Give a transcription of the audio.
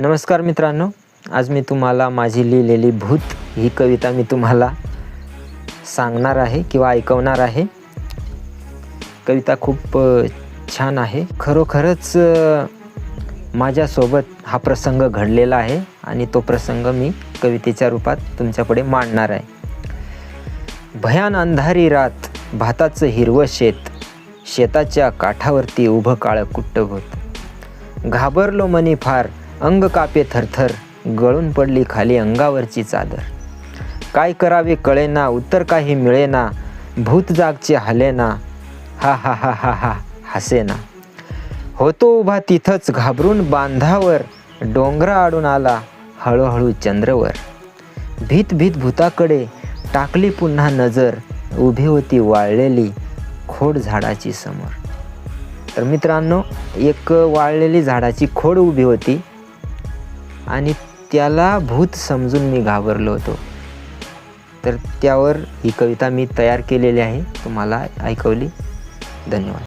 नमस्कार मित्रांनो आज मी तुम्हाला माझी लिहिलेली भूत ही कविता मी तुम्हाला सांगणार आहे किंवा ऐकवणार आहे. कविता खूप छान आहे. खरोखरच माझ्यासोबत हा प्रसंग घडलेला आहे आणि तो प्रसंग मी कवितेच्या रूपात तुमच्यापुढे मांडणार आहे. भयान अंधारी रात भाताचं हिरवं शेत शेताच्या काठावरती उभं काळं कुट्टभूत. घाबरलो मनी फार अंग कापे थरथर गळून पडली खाली अंगावरची चादर. काय करावे कळेना उत्तर काही मिळेना भूत जागचे हलेना हा हा हा हा हा हसेना. होतो उभा तिथंच घाबरून बांधावर डोंगरा आडून आला हळूहळू चंद्रवर. भीत भीत भूताकडे टाकली पुन्हा नजर उभी होती वाळलेली खोड झाडाची समोर. तर मित्रांनो एक वाळलेली झाडाची खोड उभी होती. आणि त्याला भूत समजून मी घाबरलो होतो. तर त्यावर ही कविता मी तयार केलेली आहे. तुम्हाला ऐकवली. धन्यवाद.